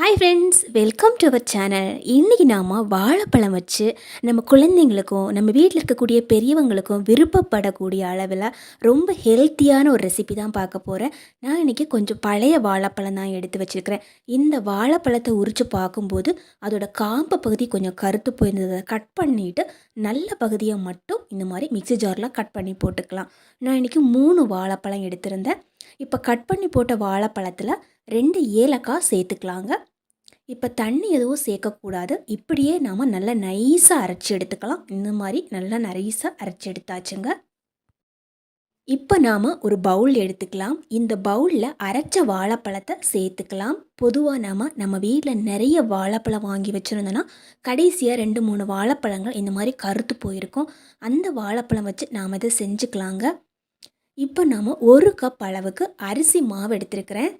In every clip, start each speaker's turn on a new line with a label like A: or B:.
A: Hi friends welcome to our channel இன்றைக்கி நாம் வாழைப்பழம் வச்சு நம்ம குழந்தைங்களுக்கும் நம்ம வீட்டில் இருக்கக்கூடிய பெரியவங்களுக்கும் விருப்பப்படக்கூடிய அளவில் ரொம்ப ஹெல்த்தியான ஒரு ரெசிபி தான் பார்க்க போகிறேன் நான் இன்றைக்கி கொஞ்சம் பழைய வாழைப்பழம் தான் எடுத்து வச்சுருக்கிறேன். இந்த வாழைப்பழத்தை உரித்து பார்க்கும்போது அதோட காம்பு பகுதி கொஞ்சம் கருத்து போயிருந்ததை கட் பண்ணிவிட்டு நல்ல பகுதியை மட்டும் இந்த மாதிரி மிக்ஸி ஜாரில் கட் பண்ணி போட்டுக்கலாம். நான் இன்றைக்கி மூணு வாழைப்பழம் எடுத்திருந்தேன். இப்போ கட் பண்ணி போட்ட வாழைப்பழத்தில் ரெண்டு ஏலக்காய் சேர்த்துக்கலாங்க. இப்போ தண்ணி எதுவும் சேர்க்கக்கூடாது. இப்படியே நாம் நல்லா நைஸாக அரைச்சி எடுத்துக்கலாம். இந்த மாதிரி நல்லா நைஸாக அரைச்சி எடுத்தாச்சுங்க. இப்போ நாம் ஒரு பவுல் எடுத்துக்கலாம். இந்த பவுலில் அரைச்ச வாழைப்பழத்தை சேர்த்துக்கலாம். பொதுவாக நாம் நம்ம வீட்டில் நிறைய வாழைப்பழம் வாங்கி வச்சுருந்தோன்னா கடைசியாக ரெண்டு மூணு வாழைப்பழங்கள் இந்த மாதிரி கருத்து போயிருக்கும். அந்த வாழைப்பழம் வச்சு நாம் இதை செஞ்சுக்கலாங்க. இப்போ நாம் ஒரு கப் அளவுக்கு அரிசி மாவு எடுத்துருக்கிறேன்.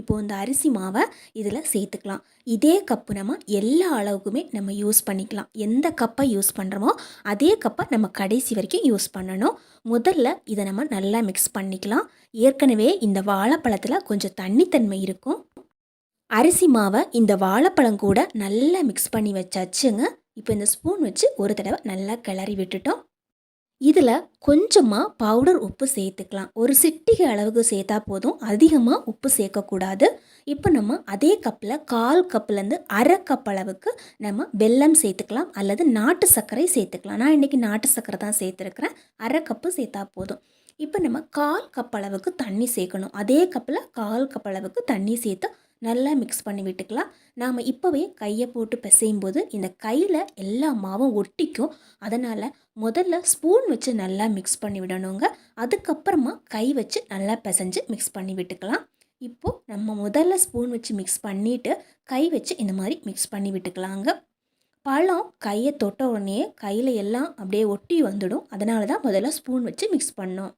A: இப்போ இந்த அரிசி மாவை இதில் சேர்த்துக்கலாம். இதே கப்பு நம்ம எல்லா அளவுக்குமே நம்ம யூஸ் பண்ணிக்கலாம். எந்த கப்பை யூஸ் பண்ணுறோமோ அதே கப்பை நம்ம கடைசி வரைக்கும் யூஸ் பண்ணணும். முதல்ல இதை நம்ம நல்லா மிக்ஸ் பண்ணிக்கலாம். ஏற்கனவே இந்த வாழைப்பழத்தில் கொஞ்சம் தண்ணித்தன்மை இருக்கும். அரிசி மாவை இந்த வாழைப்பழம் கூட நல்லா மிக்ஸ் பண்ணி வச்சாச்சுங்க. இப்போ இந்த ஸ்பூன் வச்சு ஒரு தடவை நல்லா கிளறி விட்டுட்டோம். இதில் கொஞ்சமாக பவுடர் உப்பு சேர்த்துக்கலாம். ஒரு சிட்டிகை அளவுக்கு சேர்த்தா போதும். அதிகமாக உப்பு சேர்க்கக்கூடாது. இப்போ நம்ம அதே கப்பில் கால் கப்புலேருந்து அரை கப் அளவுக்கு நம்ம வெல்லம் சேர்த்துக்கலாம். அல்லது நாட்டு சர்க்கரை சேர்த்துக்கலாம். நான் இன்றைக்கி நாட்டு சர்க்கரை தான் சேர்த்துருக்குறேன். அரை கப்பு சேர்த்தா போதும். இப்போ நம்ம கால் கப் அளவுக்கு தண்ணி சேர்க்கணும். அதே கப்பில் கால் கப் அளவுக்கு தண்ணி சேர்த்து நல்லா மிக்ஸ் பண்ணி விட்டுக்கலாம். நாம் இப்போவே கையை போட்டு பிசையும் போது இந்த கையில் எல்லா மாவும் ஒட்டிக்கும். அதனால் முதல்ல ஸ்பூன் வச்சு நல்லா மிக்ஸ் பண்ணி விடணுங்க. அதுக்கப்புறமா கை வச்சு நல்லா பிசைஞ்சு மிக்ஸ் பண்ணி விட்டுக்கலாம். இப்போது நம்ம முதல்ல ஸ்பூன் வச்சு மிக்ஸ் பண்ணிவிட்டு கை வச்சு இந்த மாதிரி மிக்ஸ் பண்ணி விட்டுக்கலாங்க. பழம் கையை தொட்ட உடனே கையில் எல்லாம் அப்படியே ஒட்டி வந்துடும். அதனால தான் முதல்ல ஸ்பூன் வச்சு மிக்ஸ் பண்ணோம்.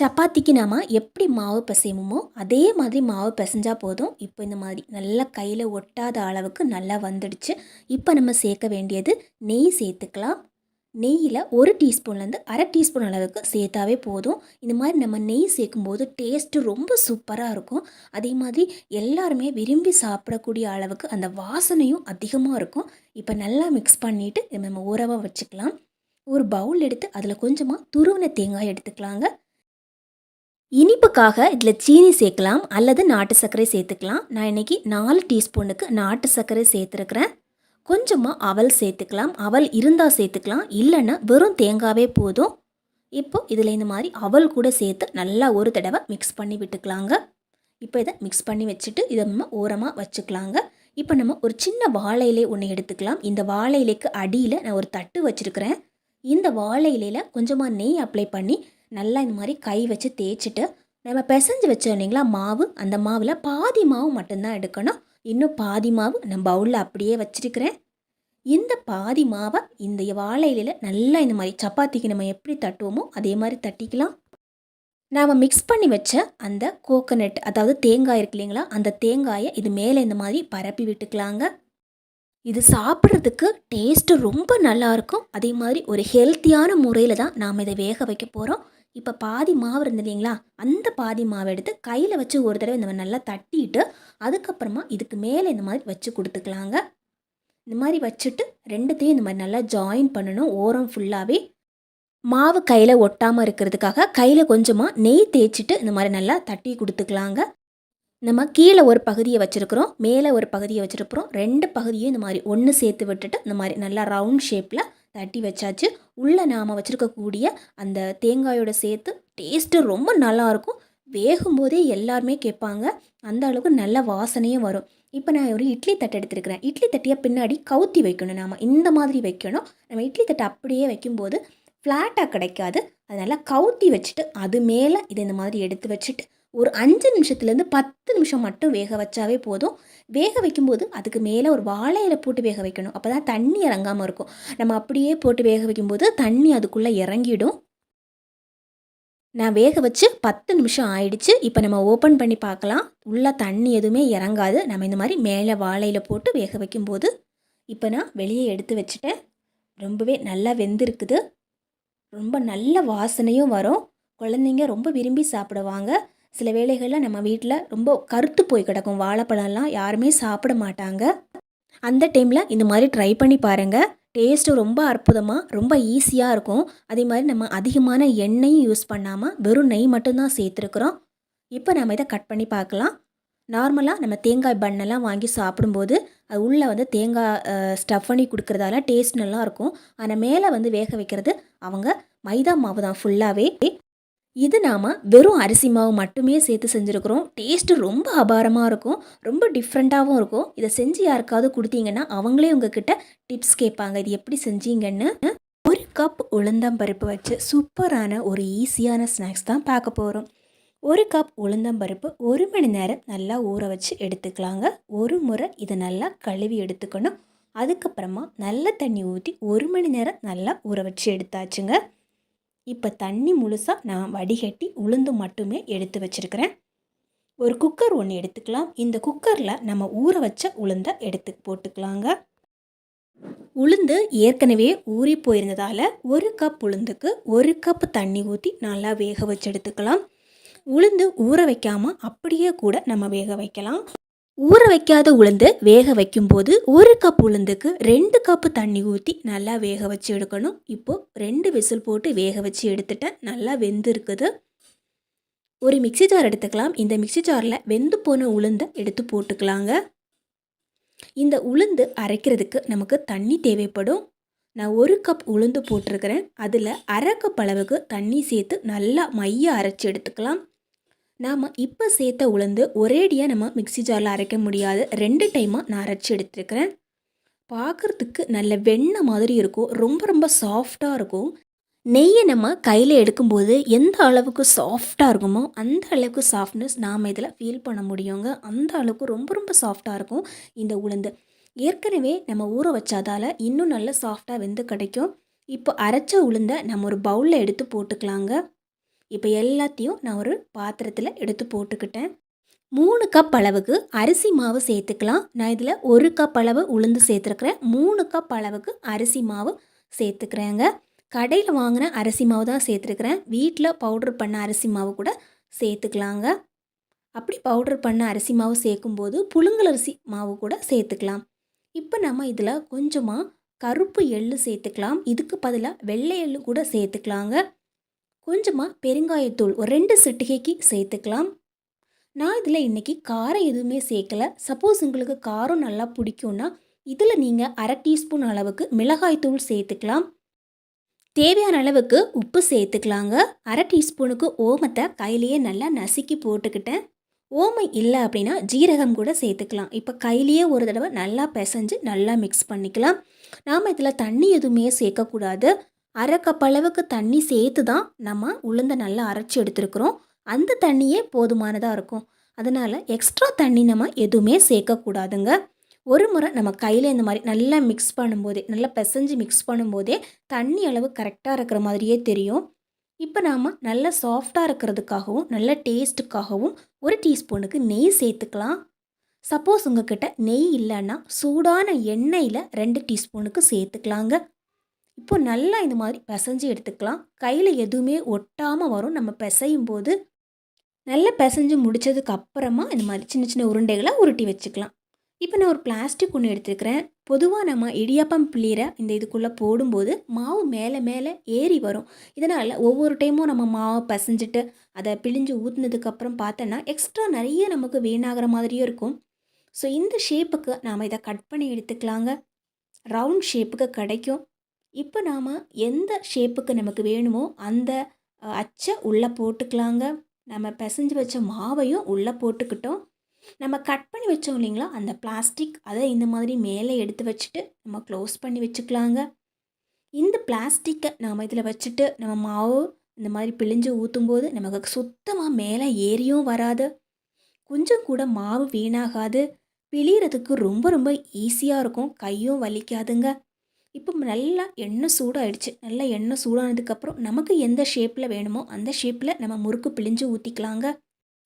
A: சப்பாத்திக்கு நாம் எப்படி மாவு பிசையுமோ அதே மாதிரி மாவு பிசைஞ்சால் போதும். இப்போ இந்த மாதிரி நல்லா கையில் ஒட்டாத அளவுக்கு நல்லா வந்துடுச்சு. இப்போ நம்ம சேர்க்க வேண்டியது நெய் சேர்த்துக்கலாம். நெய்யில் ஒரு டீஸ்பூன்லேருந்து அரை டீஸ்பூன் அளவுக்கு சேர்த்தாவே போதும். இந்த மாதிரி நம்ம நெய் சேர்க்கும்போது டேஸ்ட்டு ரொம்ப சூப்பராக இருக்கும். அதே மாதிரி எல்லாருமே விரும்பி சாப்பிடக்கூடிய அளவுக்கு அந்த வாசனையும் அதிகமாக இருக்கும். இப்போ நல்லா மிக்ஸ் பண்ணிவிட்டு நம்ம ஊறவாக வச்சுக்கலாம். ஒரு பவுல் எடுத்து அதில் கொஞ்சமாக துருவின தேங்காய் எடுத்துக்கலாங்க. இனிப்புக்காக இதில் சீனி சேர்க்கலாம் அல்லது நாட்டு சர்க்கரை சேர்த்துக்கலாம். நான் இன்றைக்கி நாலு டீஸ்பூனுக்கு நாட்டு சர்க்கரை சேர்த்துருக்குறேன். கொஞ்சமாக அவல் சேர்த்துக்கலாம். அவல் இருந்தால் சேர்த்துக்கலாம். இல்லைன்னா வெறும் தேங்காவே போதும். இப்போது இதில் இந்த மாதிரி அவல் கூட சேர்த்து நல்லா ஒரு தடவை மிக்ஸ் பண்ணி விட்டுக்கலாங்க. இப்போ இதை மிக்ஸ் பண்ணி வச்சுட்டு இதை நம்ம ஓரமாக வச்சுக்கலாங்க. இப்போ நம்ம ஒரு சின்ன வாழை இலை ஒன்று எடுத்துக்கலாம். இந்த வாழை இலைக்கு அடியில் நான் ஒரு தட்டு வச்சுருக்கிறேன். இந்த வாழை இலையில் கொஞ்சமாக நெய் அப்ளை பண்ணி நல்லா இந்த மாதிரி கை வச்சு தேய்ச்சிட்டு நம்ம பிசைஞ்சு வச்சோம் இல்லைங்களா மாவு அந்த மாவில் பாதி மாவு மட்டும்தான் எடுக்கணும். இன்னும் பாதி மாவு நான் பவுலில் அப்படியே வச்சுருக்கிறேன். இந்த பாதி மாவை இந்த வாழை இலையில் நல்லா இந்த மாதிரி சப்பாத்திக்கு நம்ம எப்படி தட்டுவோமோ அதே மாதிரி தட்டிக்கலாம். நாம் மிக்ஸ் பண்ணி வச்ச அந்த கோகனட் அதாவது தேங்காய் இருக்கு இல்லைங்களா அந்த தேங்காயை இது மேலே இந்த மாதிரி பரப்பி விட்டுக்கலாங்க. இது சாப்பிட்றதுக்கு டேஸ்ட்டு ரொம்ப நல்லாயிருக்கும் அதே மாதிரி ஒரு ஹெல்த்தியான முறையில் தான் நாம் இதை வேக வைக்க போகிறோம் இப்போ பாதி மாவு இருந்தது இல்லைங்களா? அந்த பாதி மாவை எடுத்து கையில் வச்சு ஒரு தடவை இந்த மாதிரி நல்லா தட்டிட்டு அதுக்கப்புறமா இதுக்கு மேலே இந்த மாதிரி வச்சு கொடுத்துக்கலாங்க. இந்த மாதிரி வச்சுட்டு ரெண்டுத்தையும் இந்த மாதிரி நல்லா ஜாயின் பண்ணணும். ஓரம் ஃபுல்லாகவே மாவு கையில் ஒட்டாமல் இருக்கிறதுக்காக கையில் கொஞ்சமாக நெய் தேய்ச்சிட்டு இந்த மாதிரி நல்லா தட்டி கொடுத்துக்கலாங்க. நம்ம கீழே ஒரு பகுதியை வச்சுருக்குறோம் மேலே ஒரு பகுதியை வச்சுருக்குறோம். ரெண்டு பகுதியும் இந்த மாதிரி ஒன்று சேர்த்து விட்டுட்டு இந்த மாதிரி நல்லா ரவுண்ட் ஷேப்பில் தட்டி வச்சாச்சு. உள்ளே நாம் வச்சுருக்கக்கூடிய அந்த தேங்காயோட சேர்த்து டேஸ்ட்டு ரொம்ப நல்லாயிருக்கும் வேகும்போதே எல்லாருமே கேட்பாங்க. அந்த அளவுக்கு நல்ல வாசனையும் வரும். இப்போ நான் ஒரு இட்லி தட்டை எடுத்துருக்கிறேன். இட்லி தட்டியை பின்னாடி கவுத்தி வைக்கணும் நாம். இந்த மாதிரி வைக்கணும். நம்ம இட்லி தட்டை அப்படியே வைக்கும்போது ஃப்ளாட்டாக கிடைக்காது. அதனால் கவுத்தி வச்சுட்டு அது மேலே இதை இந்த மாதிரி எடுத்து வச்சுட்டு ஒரு அஞ்சு நிமிஷத்துலேருந்து பத்து நிமிஷம் மட்டும் வேக வச்சாவே போதும். வேக வைக்கும்போது அதுக்கு மேலே ஒரு வாழையில போட்டு வேக வைக்கணும். அப்போ தான் தண்ணி இறங்காமல் இருக்கும். நம்ம அப்படியே போட்டு வேக வைக்கும்போது தண்ணி அதுக்குள்ளே இறங்கிடும். நான் வேக வச்சு பத்து நிமிஷம் ஆயிடுச்சு. இப்போ நம்ம ஓப்பன் பண்ணி பார்க்கலாம். உள்ளே தண்ணி எதுவுமே இறங்காது. நம்ம இந்த மாதிரி மேலே வாழையில் போட்டு வேக வைக்கும்போது இப்போ நான் வெளியே எடுத்து வச்சுட்டேன். ரொம்பவே நல்லா வெந்திருக்குது. ரொம்ப நல்ல வாசனையும் வரும். குழந்தைங்க ரொம்ப விரும்பி சாப்பிடுவாங்க. சில வேளைகளில் நம்ம வீட்டில் ரொம்ப கருத்து போய் கிடக்கும். வாழைப்பழம்லாம் யாருமே சாப்பிட மாட்டாங்க. அந்த டைமில் இந்த மாதிரி ட்ரை பண்ணி பாருங்கள் டேஸ்ட்டு ரொம்ப அற்புதமாக ரொம்ப ஈஸியாக இருக்கும். அதே மாதிரி நம்ம அதிகமான எண்ணெயும் யூஸ் பண்ணாமல் வெறும் நெய் மட்டும்தான் சேர்த்துருக்குறோம். இப்போ நம்ம இதை கட் பண்ணி பார்க்கலாம். நார்மலாக நம்ம தேங்காய் பண்ணெல்லாம் வாங்கி சாப்பிடும்போது அது உள்ளே வந்து தேங்காய் ஸ்டஃப் பண்ணி கொடுக்குறதால டேஸ்ட் நல்லாயிருக்கும் ஆனால் மேலே வந்து வேக வைக்கிறது அவங்க மைதா மாவு தான் ஃபுல்லாகவே இது நாம் வெறும் அரிசி மாவு மட்டுமே சேர்த்து செஞ்சுருக்குறோம். டேஸ்ட்டு ரொம்ப அபாரமாக இருக்கும். ரொம்ப டிஃப்ரெண்ட்டாகவும் இருக்கும். இதை செஞ்சு யாருக்காவது கொடுத்தீங்கன்னா அவங்களே உங்ககிட்ட டிப்ஸ் கேட்பாங்க. இது எப்படி செஞ்சீங்கன்னு. ஒரு கப் உளுந்தம்பருப்பு வச்சு சூப்பரான ஒரு ஈஸியான ஸ்நாக்ஸ் தான் பார்க்க போகிறோம் ஒரு கப் உளுந்தம்பருப்பு ஒரு மணி நேரம் நல்லா ஊற வச்சு எடுத்துக்கலாங்க. ஒரு முறை இதை நல்லா கழுவி எடுத்துக்கணும். அதுக்கப்புறமா நல்ல தண்ணி ஊற்றி ஒரு மணி நேரம் நல்லா ஊற வச்சு எடுத்தாச்சுங்க. இப்போ தண்ணி முழுசாக நான் வடிகட்டி உளுந்து மட்டுமே எடுத்து வச்சுருக்கிறேன். ஒரு குக்கர் ஒன்று எடுத்துக்கலாம். இந்த குக்கரில் நம்ம ஊற வச்ச உளுந்தை எடுத்து போட்டுக்கலாங்க. உளுந்து ஏற்கனவே ஊறி போயிருந்ததால் ஒரு கப் உளுந்துக்கு ஒரு கப் தண்ணி ஊற்றி நல்லா வேக வச்சு எடுத்துக்கலாம். உளுந்து ஊற வைக்காமல் அப்படியே கூட நம்ம வேக வைக்கலாம். ஊற வைக்காத உளுந்து வேக வைக்கும்போது ஒரு கப் உளுந்துக்கு ரெண்டு கப்பு தண்ணி ஊற்றி நல்லா வேக வச்சு எடுக்கணும். இப்போது ரெண்டு விசில் போட்டு வேக வச்சு எடுத்துட்டேன் நல்லா வெந்து இருக்குது ஒரு மிக்சி ஜார் எடுத்துக்கலாம். இந்த மிக்சி ஜாரில் வெந்து போன உளுந்தை எடுத்து போட்டுக்கலாங்க. இந்த உளுந்து அரைக்கிறதுக்கு நமக்கு தண்ணி தேவைப்படும். நான் ஒரு கப் உளுந்து போட்டிருக்கிறேன். அதில் அரை கப் அளவுக்கு தண்ணி சேர்த்து நல்லா மைய அரைச்சி எடுத்துக்கலாம். நாம் இப்போ சேர்த்த உளுந்து ஒரேடியாக நம்ம மிக்சி ஜாரில் அரைக்க முடியாது ரெண்டு டைமாக நான் அரைச்சி எடுத்துருக்கிறேன். பார்க்குறதுக்கு நல்ல வெண்ணெய் மாதிரி இருக்கும். ரொம்ப ரொம்ப சாஃப்டாக இருக்கும். நெய்யை நம்ம கையில் எடுக்கும்போது எந்த அளவுக்கு சாஃப்டாக இருக்குமோ அந்த அளவுக்கு சாஃப்ட்னஸ் நாம் இதில் ஃபீல் பண்ண முடியுங்க. அந்த அளவுக்கு ரொம்ப ரொம்ப சாஃப்டாக இருக்கும் இந்த உளுந்து. ஏற்கனவே நம்ம ஊற வச்சாதால் இன்னும் நல்ல சாஃப்டாக வெந்து கிடைக்கும். இப்போ அரைச்ச உளுந்தை நம்ம ஒரு பவுலில் எடுத்து போட்டுக்கலாங்க. இப்போ எல்லாத்தையும் நான் ஒரு பாத்திரத்தில் எடுத்து போட்டுக்கிட்டேன். மூணு கப் அளவுக்கு அரிசி மாவு சேர்த்துக்கலாம். நான் இதில் ஒரு கப் அளவு உளுந்து சேர்த்துருக்குறேன். மூணு கப் அளவுக்கு அரிசி மாவு சேர்த்துக்கிறேங்க. கடையில் வாங்கின அரிசி மாவு தான் சேர்த்துருக்குறேன். வீட்டில் பவுட்ரு பண்ண அரிசி மாவு கூட சேர்த்துக்கலாங்க. அப்படி பவுட்ரு பண்ண அரிசி மாவு சேர்க்கும்போது புழுங்கல் அரிசி மாவு கூட சேர்த்துக்கலாம். இப்போ நம்ம இதில் கொஞ்சமாக கருப்பு எள்ளு சேர்த்துக்கலாம். இதுக்கு பதிலாக வெள்ளை எள்ளு கூட சேர்த்துக்கலாங்க. கொஞ்சமாக பெருங்காயத்தூள் ஒரு ரெண்டு சிட்டிகைக்கு சேர்த்துக்கலாம். நான் இதில் இன்றைக்கி காரம் எதுவுமே சேர்க்கலை. சப்போஸ் உங்களுக்கு காரம் நல்லா பிடிக்கும்னா இதில் நீங்கள் அரை டீஸ்பூன் அளவுக்கு மிளகாய்த்தூள் சேர்த்துக்கலாம். தேவையான அளவுக்கு உப்பு சேர்த்துக்கலாங்க. அரை டீஸ்பூனுக்கு ஓமத்தை கையிலேயே நல்லா நசுக்கி போட்டுக்கிட்டேன். ஓமை இல்லை அப்படின்னா ஜீரகம் கூட சேர்த்துக்கலாம். இப்போ கையிலேயே ஒரு தடவை நல்லா பிசைஞ்சு நல்லா மிக்ஸ் பண்ணிக்கலாம். நாம் இதில் தண்ணி எதுவுமே சேர்க்கக்கூடாது. அரை கப் அளவுக்கு தண்ணி சேர்த்து தான் நம்ம உளுந்தை நல்லா அரைச்சி எடுத்துருக்குறோம். அந்த தண்ணியே போதுமானதாக இருக்கும். அதனால் எக்ஸ்ட்ரா தண்ணி நம்ம எதுவுமே சேர்க்கக்கூடாதுங்க. ஒரு முறை நம்ம கையில் இந்த மாதிரி நல்லா மிக்ஸ் பண்ணும்போதே நல்லா பிசைஞ்சு மிக்ஸ் பண்ணும்போதே தண்ணி அளவு கரெக்டாக இருக்கிற மாதிரியே தெரியும். இப்போ நாம் நல்லா சாஃப்டாக இருக்கிறதுக்காகவும் நல்ல டேஸ்ட்டுக்காகவும் ஒரு டீஸ்பூனுக்கு நெய் சேர்த்துக்கலாம். சப்போஸ் உங்ககிட்ட நெய் இல்லைன்னா சூடான எண்ணெயில் ரெண்டு டீஸ்பூனுக்கு சேர்த்துக்கலாங்க. இப்போ நல்லா இந்த மாதிரி பிசைஞ்சு எடுத்துக்கலாம். கையில் எதுவுமே ஒட்டாமல் வரும். நம்ம பிசையும் போது நல்லா பிசைஞ்சு முடித்ததுக்கு அப்புறமா இந்த மாதிரி சின்ன சின்ன உருண்டைகளை உருட்டி வச்சுக்கலாம். இப்போ நான் ஒரு பிளாஸ்டிக் ஒன்று எடுத்துருக்கிறேன். பொதுவாக நம்ம இடியாப்பம் பிள்ளைற இந்த இதுக்குள்ளே போடும்போது மாவு மேலே மேலே ஏறி வரும். இதனால் ஒவ்வொரு டைமும் நம்ம மாவை பசைஞ்சிட்டு அதை பிழிஞ்சு ஊற்றுனதுக்கப்புறம் பார்த்தோன்னா எக்ஸ்ட்ரா நிறைய நமக்கு வீணாகிற மாதிரியும் இருக்கும். ஸோ இந்த ஷேப்புக்கு நாம் இதை கட் பண்ணி எடுத்துக்கலாங்க. ரவுண்ட் ஷேப்புக்கு கிடைக்கும். இப்போ நாம் எந்த ஷேப்புக்கு நமக்கு வேணுமோ அந்த அச்சை உள்ளே போட்டுக்கலாங்க. நம்ம பிசைஞ்சு வச்ச மாவையும் உள்ளே போட்டுக்கிட்டோம். நம்ம கட் பண்ணி வச்சோம் இல்லைங்களா? அந்த பிளாஸ்டிக் அதை இந்த மாதிரி மேலே எடுத்து வச்சுட்டு நம்ம க்ளோஸ் பண்ணி வச்சுக்கலாங்க. இந்த பிளாஸ்டிக்கை நாம் இதில் வச்சுட்டு நம்ம மாவு இந்த மாதிரி பிழிஞ்சு ஊற்றும்போது நமக்கு சுத்தமாக மேலே ஏறியும் வராது. கொஞ்சம் கூட மாவு வீணாகாது. பிழியறதுக்கு ரொம்ப ரொம்ப ஈஸியாக இருக்கும். கையும் வலிக்காதுங்க. இப்போ நல்லா எண்ணெய் சூடாகிடுச்சு நல்லா எண்ணெய் சூடானதுக்கப்புறம் நமக்கு எந்த ஷேப்பில் வேணுமோ அந்த ஷேப்பில் நம்ம முறுக்கு பிழிஞ்சு ஊற்றிக்கலாங்க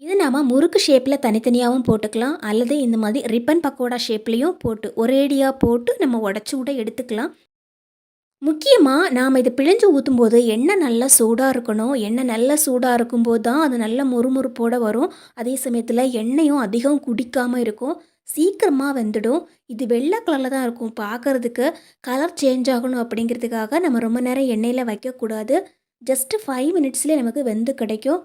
A: இது நம்ம முறுக்கு ஷேப்பில் தனித்தனியாகவும் போட்டுக்கலாம். அல்லது இந்த மாதிரி ரிப்பன் பக்கோடா ஷேப்லேயும் போட்டு ஒரேடியாக போட்டு நம்ம உடச்சி கூட எடுத்துக்கலாம். முக்கியமாக நாம் இதை பிழிஞ்சு ஊற்றும்போது எண்ணெய் நல்லா சூடாக இருக்கணும். எண்ணெய் நல்லா சூடாக இருக்கும்போது தான் அது நல்ல முறுமுறுப்போடு வரும். அதே சமயத்தில் எண்ணெயும் அதிகம் குடிக்காமல் இருக்கும். சீக்கிரமாக வெந்துடும். இது வெள்ளை கலரில் தான் இருக்கும். பார்க்கறதுக்கு கலர் சேஞ்ச் ஆகணும் அப்படிங்கிறதுக்காக நம்ம ரொம்ப நேரம் எண்ணெயில் வைக்கக்கூடாது. ஜஸ்ட்டு ஃபைவ் மினிட்ஸ்லேயே நமக்கு வெந்து கிடைக்கும்.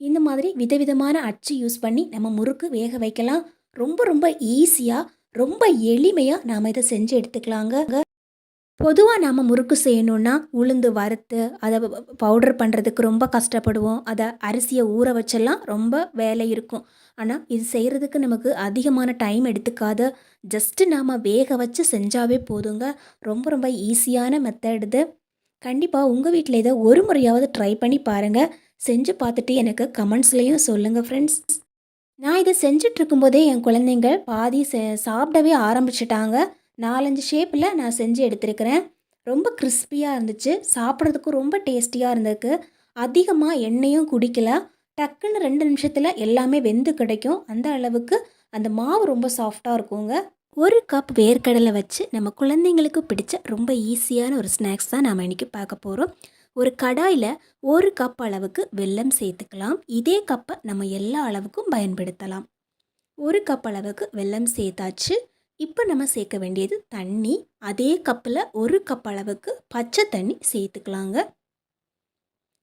A: இந்த மாதிரி விதவிதமான அச்சு யூஸ் பண்ணி நம்ம முறுக்கு வேக வைக்கலாம். ரொம்ப ரொம்ப ஈஸியாக ரொம்ப எளிமையாக நாம் இதை செஞ்சு எடுத்துக்கலாங்க. பொதுவாக நாம் முறுக்கு செய்யணுன்னா உளுந்து வறுத்து அதை பவுடர் பண்ணுறதுக்கு ரொம்ப கஷ்டப்படுவோம். அதை அரிசியை ஊற வச்செல்லாம் ரொம்ப வேலை இருக்கும். ஆனால் இது செய்கிறதுக்கு நமக்கு அதிகமான டைம் எடுத்துக்காது ஜஸ்ட்டு நாம் வேக வச்சு செஞ்சாவே போதுங்க. ரொம்ப ரொம்ப ஈஸியான மெத்தட் இது. கண்டிப்பாக உங்கள் வீட்டில் இதை ஒரு முறையாவது ட்ரை பண்ணி பாருங்கள் செஞ்சு பார்த்துட்டு எனக்கு கமெண்ட்ஸ்லேயும் சொல்லுங்கள் ஃப்ரெண்ட்ஸ் நான் இதை செஞ்சுட்டு போதே என் குழந்தைங்க பாதி செ- சாப்பிடவே ஆரம்பிச்சிட்டாங்க. நாலஞ்சு ஷேப்பில் நான் செஞ்சு எடுத்திருக்கிறேன். ரொம்ப கிறிஸ்பியாக இருந்துச்சு. சாப்பிட்றதுக்கும் ரொம்ப டேஸ்டியாக இருந்திருக்கு. அதிகமாக எண்ணெயும் குடிக்கல. டக்குன்னு ரெண்டு நிமிஷத்தில் எல்லாமே வெந்து கிடைக்கும். அந்த அளவுக்கு அந்த மாவு ரொம்ப சாஃப்டாக இருக்குங்க. ஒரு கப் வேர்க்கடலை வச்சு நம்ம குழந்தைங்களுக்கு பிடிச்ச ரொம்ப ஈஸியான ஒரு ஸ்நாக்ஸ் தான் நாம் இன்றைக்கி பார்க்க போகிறோம் ஒரு கடாயில் ஒரு கப் அளவுக்கு வெல்லம் சேர்த்துக்கலாம். இதே கப்பை நம்ம எல்லா அளவுக்கும் பயன்படுத்தலாம். ஒரு கப் அளவுக்கு வெல்லம் சேர்த்தாச்சு. இப்போ நம்ம சேர்க்க வேண்டியது தண்ணி. அதே கப்பில் ஒரு கப் அளவுக்கு பச்சை தண்ணி சேர்த்துக்கலாங்க.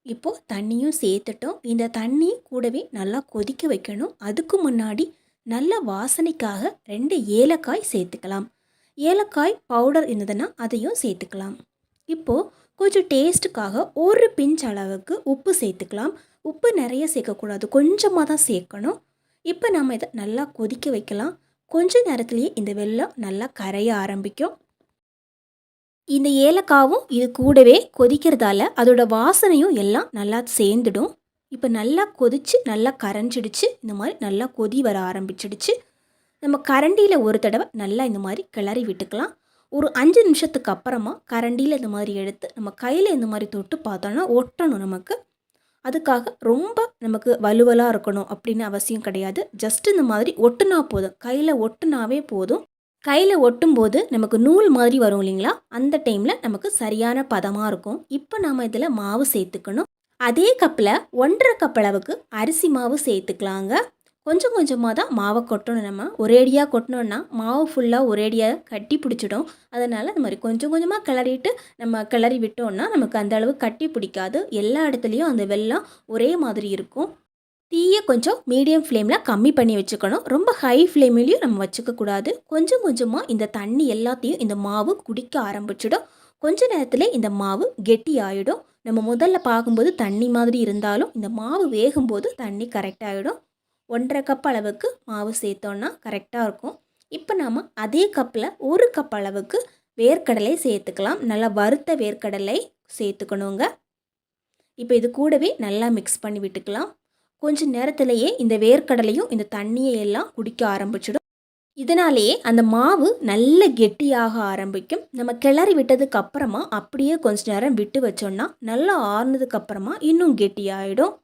A: இப்போது தண்ணியும் சேர்த்துட்டோம். இந்த தண்ணி கூடவே நல்லா கொதிக்க வைக்கணும். அதுக்கு முன்னாடி நல்ல வாசனைக்காக ரெண்டு ஏலக்காய் சேர்த்துக்கலாம். ஏலக்காய் பவுடர் இருந்ததுன்னா அதையும் சேர்த்துக்கலாம். இப்போது கொஞ்சம் டேஸ்ட்டுக்காக ஒரு பிஞ்ச் அளவுக்கு உப்பு சேர்த்துக்கலாம். உப்பு நிறைய சேர்க்கக்கூடாது. கொஞ்சமாக தான் சேர்க்கணும். இப்போ நம்ம இதை நல்லா கொதிக்க வைக்கலாம். கொஞ்ச நேரத்துலேயே இந்த வெள்ளம் நல்லா கரைய ஆரம்பிக்கும். இந்த ஏலக்காவும் இது கூடவே கொதிக்கிறதால அதோட வாசனையும் எல்லாம் நல்லா சேர்ந்துடும். இப்போ நல்லா கொதிச்சு நல்லா கரைஞ்சிடுச்சு. இந்த மாதிரி நல்லா கொதி வர ஆரம்பிச்சிடுச்சு. நம்ம கரண்டியில் ஒரு தடவை நல்லா இந்த மாதிரி கிளறி விட்டுக்கலாம். ஒரு அஞ்சு நிமிஷத்துக்கு அப்புறமா கரண்டியில் இந்த மாதிரி எடுத்து நம்ம கையில் இந்த மாதிரி தொட்டு பார்த்தோன்னா ஒட்டணும் நமக்கு. அதுக்காக ரொம்ப நமக்கு வலுவலாக இருக்கணும் அப்படின்னு அவசியம் கிடையாது. ஜஸ்ட் இந்த மாதிரி ஒட்டுனா போதும். கையில் ஒட்டுனாவே போதும். கையில் ஒட்டும்போது நமக்கு நூல் மாதிரி வரும் இல்லைங்களா? அந்த டைமில் நமக்கு சரியான பதமாக இருக்கும். இப்போ நாம் இதில் மாவு சேர்த்துக்கணும். அதே கப்பில் ஒன்றரை கப் அளவுக்கு அரிசி மாவு சேர்த்துக்கலாங்க. கொஞ்சம் கொஞ்சமாக தான் மாவை கொட்டணும். நம்ம ஒரேடியாக கொட்டினோன்னா மாவு ஃபுல்லாக ஒரேடியாக கட்டி பிடிச்சிடும். அதனால் இந்த மாதிரி கொஞ்சம் கொஞ்சமாக கிளறிட்டு நம்ம கிளறி விட்டோம்னா நமக்கு அந்த அளவு கட்டி பிடிக்காது. எல்லா இடத்துலையும் அந்த வெள்ளம் ஒரே மாதிரி இருக்கும். தீயை கொஞ்சம் மீடியம் ஃப்ளேமில் கம்மி பண்ணி வச்சுக்கணும். ரொம்ப ஹை ஃப்ளேம்லேயும் நம்ம வச்சுக்கக்கூடாது கொஞ்சம் கொஞ்சமாக இந்த தண்ணி எல்லாத்தையும் இந்த மாவு குடிக்க ஆரம்பிச்சிடும். கொஞ்ச நேரத்தில் இந்த மாவு கெட்டி ஆகிடும் நம்ம முதல்ல பார்க்கும்போது தண்ணி மாதிரி இருந்தாலும் இந்த மாவு வேகும்போது தண்ணி கரெக்டாகிடும் ஒன்றரை கப் அளவுக்கு மாவு சேர்த்தோன்னா கரெக்டாக இருக்கும். இப்போ நாம் அதே கப்பில் ஒரு கப் அளவுக்கு வேர்க்கடலை சேர்த்துக்கலாம். நல்லா வறுத்த வேர்க்கடலை சேர்த்துக்கணுங்க. இப்போ இது கூடவே நல்லா மிக்ஸ் பண்ணி விட்டுக்கலாம். கொஞ்ச நேரத்திலேயே இந்த வேர்க்கடலையும் இந்த தண்ணியை எல்லாம் குடிக்க ஆரம்பிச்சிடும். இதனாலேயே அந்த மாவு நல்ல கெட்டியாக ஆரம்பிக்கும். நம்ம கிளறி விட்டதுக்கு அப்புறமா அப்படியே கொஞ்ச நேரம் விட்டு வச்சோன்னா நல்லா ஆறுனதுக்கு அப்புறமா இன்னும் கெட்டியாயிடும்.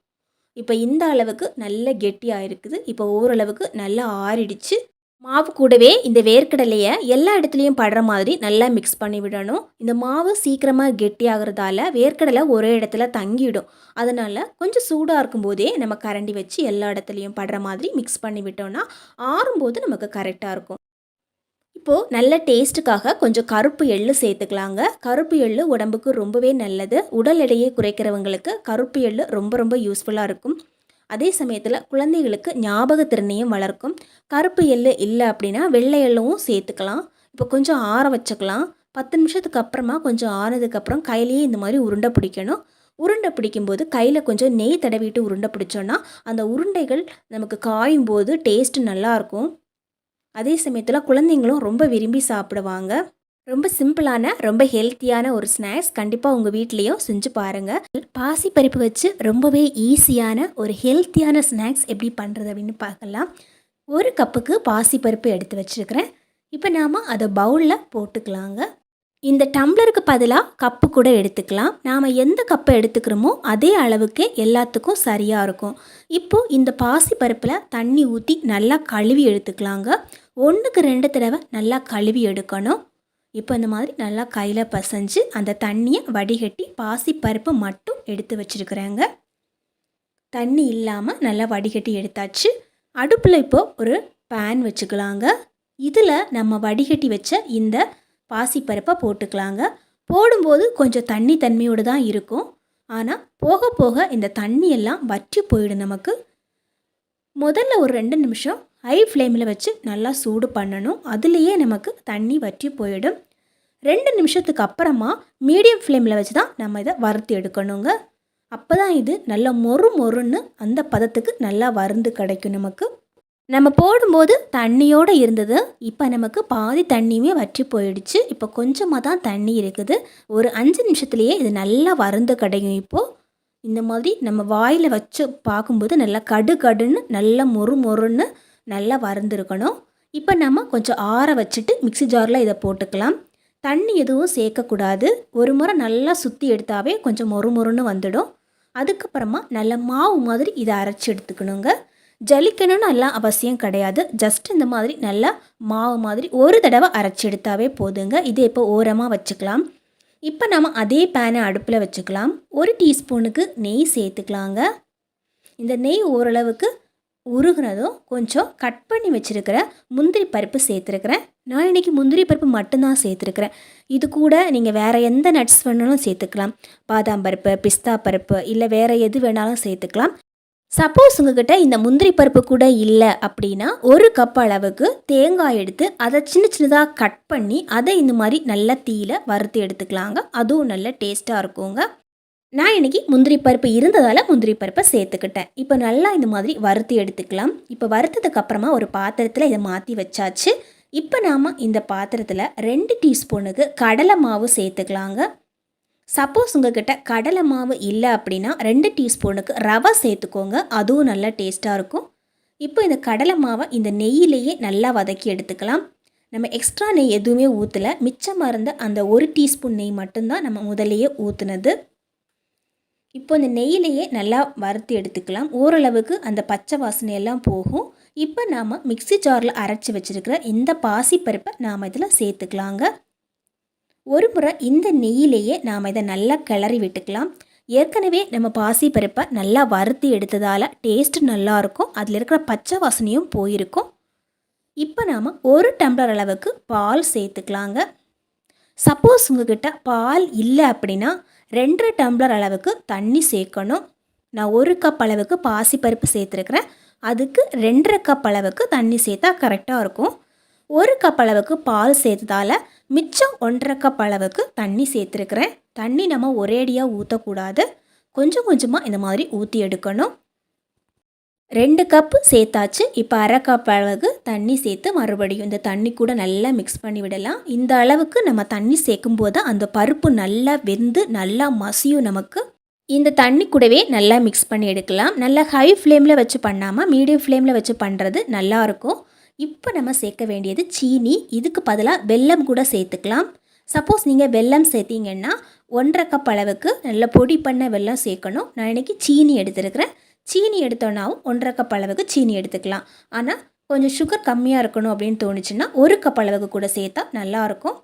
A: இப்போ இந்த அளவுக்கு நல்ல கெட்டியாக இருக்குது. இப்போ ஓரளவுக்கு நல்லா ஆறிடுச்சு. மாவு கூடவே இந்த வேர்க்கடலையை எல்லா இடத்துலையும் படுற மாதிரி நல்லா மிக்ஸ் பண்ணி விடணும். இந்த மாவு சீக்கிரமாக கெட்டியாகிறதால வேர்க்கடலை ஒரே இடத்துல தங்கிடும். அதனால் கொஞ்சம் சூடாக இருக்கும்போதே நம்ம கரண்டி வச்சு எல்லா இடத்துலையும் படுற மாதிரி மிக்ஸ் பண்ணி விட்டோம்னா ஆறும்போது நமக்கு கரெக்டாக இருக்கும். இப்போது நல்ல டேஸ்ட்டுக்காக கொஞ்சம் கருப்பு எள்ளு சேர்த்துக்கலாங்க. கருப்பு எள்ளு உடம்புக்கு ரொம்பவே நல்லது. உடல் எடையை குறைக்கிறவங்களுக்கு கருப்பு எள்ளு ரொம்ப ரொம்ப யூஸ்ஃபுல்லாக இருக்கும். அதே சமயத்தில் குழந்தைகளுக்கு ஞாபகத்திறனையும் வளர்க்கும். கருப்பு எள்ளு இல்லை அப்படின்னா வெள்ளை எள்ளவும் சேர்த்துக்கலாம். இப்போ கொஞ்சம் ஆற வச்சுக்கலாம். பத்து நிமிஷத்துக்கு அப்புறமா கொஞ்சம் ஆனதுக்கப்புறம் கையிலேயே இந்த மாதிரி உருண்டை பிடிக்கணும். உருண்டை பிடிக்கும்போது கையில் கொஞ்சம் நெய் தடவிட்டு உருண்டை பிடிச்சோன்னா அந்த உருண்டைகள் நமக்கு காயும் போது டேஸ்ட்டு நல்லாயிருக்கும் அதே சமயத்தில் குழந்தைங்களும் ரொம்ப விரும்பி சாப்பிடுவாங்க. ரொம்ப சிம்பிளான ரொம்ப ஹெல்த்தியான ஒரு ஸ்நாக்ஸ் கண்டிப்பாக உங்கள் வீட்லேயும் செஞ்சு பாருங்கள் பாசிப்பருப்பு வச்சு ரொம்பவே ஈஸியான ஒரு ஹெல்த்தியான ஸ்நாக்ஸ் எப்படி பண்ணுறது அப்படின்னு பார்க்கலாம். ஒரு கப்புக்கு பாசிப்பருப்பு எடுத்து வச்சுருக்கிறேன். இப்போ நாம் அதை பவுலில் போட்டுக்கலாங்க. இந்த டம்ளருக்கு பதிலாக கப்பு கூட எடுத்துக்கலாம். நாம் எந்த கப்பை எடுத்துக்கிறோமோ அதே அளவுக்கு எல்லாத்துக்கும் சரியாக இருக்கும். இப்போது இந்த பாசி பருப்பில் தண்ணி ஊற்றி நல்லா கழுவி எடுத்துக்கலாங்க. ஒன்றுக்கு ரெண்டு தடவை நல்லா கழுவி எடுக்கணும். இப்போ இந்த மாதிரி நல்லா கையில் பசைஞ்சு அந்த தண்ணியை வடிகட்டி பாசிப்பருப்பு மட்டும் எடுத்து வச்சுருக்குறேங்க. தண்ணி இல்லாமல் நல்லா வடிகட்டி எடுத்தாச்சு. அடுப்பில் இப்போது ஒரு பேன் வச்சுக்கலாங்க. இதில் நம்ம வடிகட்டி வச்ச இந்த பாசிப்பருப்பை போட்டுக்கலாங்க. போடும்போது கொஞ்சம் தண்ணி தன்மையோடு தான் இருக்கும். ஆனால் போக போக இந்த தண்ணியெல்லாம் வற்றி போயிடும் நமக்கு. முதல்ல ஒரு ரெண்டு நிமிஷம் ஹை ஃப்ளேமில் வச்சு நல்லா சூடு பண்ணணும். அதுலேயே நமக்கு தண்ணி வற்றி போயிடும். ரெண்டு நிமிஷத்துக்கு அப்புறமா மீடியம் ஃப்ளேமில் வச்சு தான் நம்ம இதை வறுத்து எடுக்கணுங்க. அப்போ தான் இது நல்லா மொறு மொறுன்னு அந்த பதத்துக்கு நல்லா வறுந்து கிடைக்கும் நமக்கு. நம்ம போடும்போது தண்ணியோடு இருந்தது. இப்போ நமக்கு பாதி தண்ணியுமே வற்றி போயிடுச்சு. இப்போ கொஞ்சமாக தான் தண்ணி இருக்குது. ஒரு அஞ்சு நிமிஷத்துலேயே இது நல்லா வறுந்து கிடைக்கும் இப்போது இந்த மாதிரி நம்ம வாயில் வச்சு பார்க்கும்போது நல்லா கடு கடுன்னு நல்லா மொறு மொறுன்னு நல்லா வறுந்துருக்கணும். இப்போ நம்ம கொஞ்சம் ஆற வச்சுட்டு மிக்ஸி ஜாரில் இதை போட்டுக்கலாம். தண்ணி எதுவும் சேர்க்கக்கூடாது. ஒரு முறை நல்லா சுற்றி எடுத்தாவே கொஞ்சம் மொறு மொறுன்னு வந்துடும். அதுக்கப்புறமா நல்ல மாவு மாதிரி இதை அரைச்சி எடுத்துக்கணுங்க. ஜலிக்கணும்னு எல்லாம் அவசியம் கிடையாது. ஜஸ்ட் இந்த மாதிரி நல்லா மாவு மாதிரி ஒரு தடவை அரைச்சி எடுத்தாவே போதுங்க. இதை இப்போ ஓரமாக வச்சுக்கலாம். இப்போ நம்ம அதே பேனை அடுப்பில் வச்சுக்கலாம். ஒரு டீஸ்பூனுக்கு நெய் சேர்த்துக்கலாங்க. இந்த நெய் ஓரளவுக்கு உருகுனதும் கொஞ்சம் கட் பண்ணி வச்சுருக்கிற முந்திரி பருப்பு சேர்த்துருக்குறேன். நான் இன்றைக்கி முந்திரி பருப்பு மட்டும்தான் சேர்த்துருக்குறேன். இது கூட நீங்கள் வேறு எந்த நட்ஸ் வேணாலும் சேர்த்துக்கலாம். பாதாம் பருப்பு பிஸ்தா பருப்பு இல்லை வேறு எது வேணாலும் சேர்த்துக்கலாம். சப்போஸ் உங்ககிட்ட இந்த முந்திரி பருப்பு கூட இல்லை அப்படின்னா ஒரு கப் அளவுக்கு தேங்காய் எடுத்து அதை சின்ன சின்னதாக கட் பண்ணி அதை இந்த மாதிரி நல்ல தீயில வறுத்து எடுத்துக்கலாங்க. அதுவும் நல்ல டேஸ்ட்டாக இருக்குங்க. நான் இன்னைக்கு முந்திரி பருப்பு இருந்ததால் முந்திரி பருப்பை சேர்த்துக்கிட்டேன். இப்போ நல்லா இந்த மாதிரி வறுத்து எடுத்துக்கலாம். இப்போ வறுத்ததுக்கு அப்புறமா ஒரு பாத்திரத்தில் இதை மாற்றி வச்சாச்சு. இப்போ நாம் இந்த பாத்திரத்தில் ரெண்டு டீஸ்பூனுக்கு கடலை மாவு சேர்த்துக்கலாங்க. சப்போஸ் உங்ககிட்ட கடலை மாவு இல்லை அப்படின்னா ரெண்டு டீஸ்பூனுக்கு ரவை சேர்த்துக்கோங்க. அதுவும் நல்லா டேஸ்ட்டாக இருக்கும். இப்போ இந்த கடலை மாவை இந்த நெய்யிலேயே நல்லா வதக்கி எடுத்துக்கலாம். நம்ம எக்ஸ்ட்ரா நெய் எதுவுமே ஊற்றலை மிச்சமாக இருந்த அந்த ஒரு டீஸ்பூன் நெய் மட்டும்தான் நம்ம முதலையே ஊற்றுனது இப்போ இந்த நெய்யிலேயே நல்லா வறுத்து எடுத்துக்கலாம். ஓரளவுக்கு அந்த பச்சை வாசனையெல்லாம் போகும். இப்போ நாம் மிக்ஸி ஜாரில் அரைச்சி வச்சுருக்கிற இந்த பாசிப்பருப்பை நாம் இதில் சேர்த்துக்கலாங்க. ஒரு முறை இந்த நெய்யிலேயே நாம் இதை நல்லா கிளறி விட்டுக்கலாம். ஏற்கனவே நம்ம பாசிப்பருப்பை நல்லா வறுத்து எடுத்ததால் டேஸ்ட் நல்லாயிருக்கும் அதில் இருக்கிற பச்சை வாசனையும் போயிருக்கும். இப்போ நாம் ஒரு டம்ளர் அளவுக்கு பால் சேர்த்துக்கலாங்க. சப்போஸ் உங்ககிட்ட பால் இல்லை அப்படின்னா ரெண்டரை டம்ளர் அளவுக்கு தண்ணி சேர்க்கணும். நான் ஒரு கப் அளவுக்கு பாசிப்பருப்பு சேர்த்துருக்குறேன். அதுக்கு ரெண்டரை கப் அளவுக்கு தண்ணி சேர்த்தா கரெக்டாக இருக்கும். ஒரு கப் அளவுக்கு பால் சேர்த்ததால் மிச்சம் ஒன்றரை கப் அளவுக்கு தண்ணி சேர்த்துருக்குறேன். தண்ணி நம்ம ஒரேடியாக ஊற்றக்கூடாது கொஞ்சம் கொஞ்சமாக இந்த மாதிரி ஊற்றி எடுக்கணும். ரெண்டு கப்பு சேர்த்தாச்சு. இப்போ அரை கப் அளவுக்கு தண்ணி சேர்த்து மறுபடியும் இந்த தண்ணி கூட நல்லா மிக்ஸ் பண்ணி விடலாம். இந்த அளவுக்கு நம்ம தண்ணி சேர்க்கும் போது அந்த பருப்பு நல்லா வெந்து நல்லா மசியும் நமக்கு. இந்த தண்ணி கூடவே நல்லா மிக்ஸ் பண்ணி எடுக்கலாம். நல்லா ஹை ஃப்ளேமில் வச்சு பண்ணாமல் மீடியம் ஃப்ளேமில் வச்சு பண்ணுறது நல்லாயிருக்கும். இப்போ நம்ம சேர்க்க வேண்டியது சீனி. இதுக்கு பதிலாக வெல்லம் கூட சேர்த்துக்கலாம். சப்போஸ் நீங்கள் வெல்லம் சேர்த்தீங்கன்னா ஒன்றரை கப் அளவுக்கு நல்லா பொடி பண்ண வெல்லம் சேர்க்கணும். நான் இன்றைக்கி சீனி எடுத்துருக்கிறேன். சீனி எடுத்தோன்னாவும் ஒன்றரை கப் அளவுக்கு சீனி எடுத்துக்கலாம். ஆனால் கொஞ்சம் சுகர் கம்மியாக இருக்கணும் அப்படின்னு தோணுச்சுன்னா ஒரு கப் அளவுக்கு கூட சேர்த்தா நல்லாயிருக்கும்.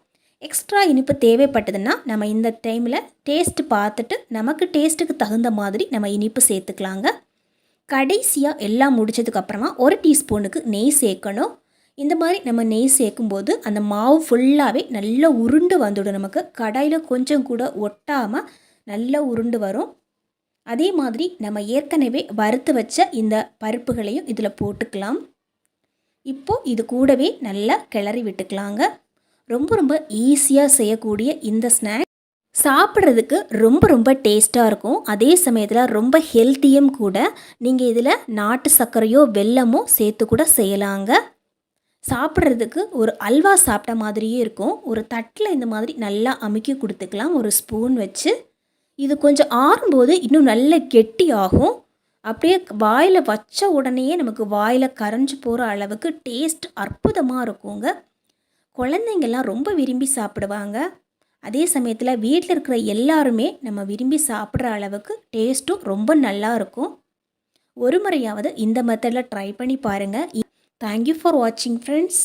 A: எக்ஸ்ட்ரா இனிப்பு தேவைப்பட்டதுன்னா நம்ம இந்த டைமில் டேஸ்ட்டு பார்த்துட்டு நமக்கு டேஸ்ட்டுக்கு தகுந்த மாதிரி நம்ம இனிப்பு சேர்த்துக்கலாங்க. கடைசியாக எல்லாம் முடிச்சதுக்கப்புறமா ஒரு டீஸ்பூனுக்கு நெய் சேர்க்கணும். இந்த மாதிரி நம்ம நெய் சேர்க்கும்போது அந்த மாவு ஃபுல்லாகவே நல்லா உருண்டு வந்துடும் நமக்கு. கடாயில் கொஞ்சம் கூட ஒட்டாமல் நல்லா உருண்டு வரும். அதே மாதிரி நம்ம ஏற்கனவே வறுத்து வச்ச இந்த பருப்புகளையும் இதில் போட்டுக்கலாம். இப்போது இது கூடவே நல்லா கிளறி விட்டுக்கலாங்க. ரொம்ப ரொம்ப ஈஸியாக செய்யக்கூடிய இந்த ஸ்நாக் சாப்பிட்றதுக்கு ரொம்ப ரொம்ப டேஸ்ட்டாக இருக்கும். அதே சமயத்தில் ரொம்ப ஹெல்த்தியும் கூட. நீங்கள் இதில் நாட்டு சர்க்கரையோ வெல்லமோ சேர்த்து கூட செய்யலாங்க. சாப்பிட்றதுக்கு ஒரு அல்வா சாப்பிட்ட மாதிரியே இருக்கும். ஒரு தட்டில் இந்த மாதிரி நல்லா அமுக்கி கொடுத்துக்கலாம். ஒரு ஸ்பூன் வச்சு. இது கொஞ்சம் ஆறும்போது இன்னும் நல்ல கெட்டி ஆகும் அப்படியே வாயில் வச்ச உடனேயே நமக்கு வாயில் கரைஞ்சி போகிற அளவுக்கு டேஸ்ட் அற்புதமாக இருக்குங்க. குழந்தைங்கள்லாம் ரொம்ப விரும்பி சாப்பிடுவாங்க. அதே சமயத்தில் வீட்டில் இருக்கிற எல்லாருமே நம்ம விரும்பி சாப்பிட்ற அளவுக்கு டேஸ்ட்டும் ரொம்ப நல்லா இருக்கும். ஒரு முறையாவது இந்த மெத்தடில் ட்ரை பண்ணி பாருங்கள் தேங்க்யூ ஃபார் வாட்சிங் ஃப்ரெண்ட்ஸ்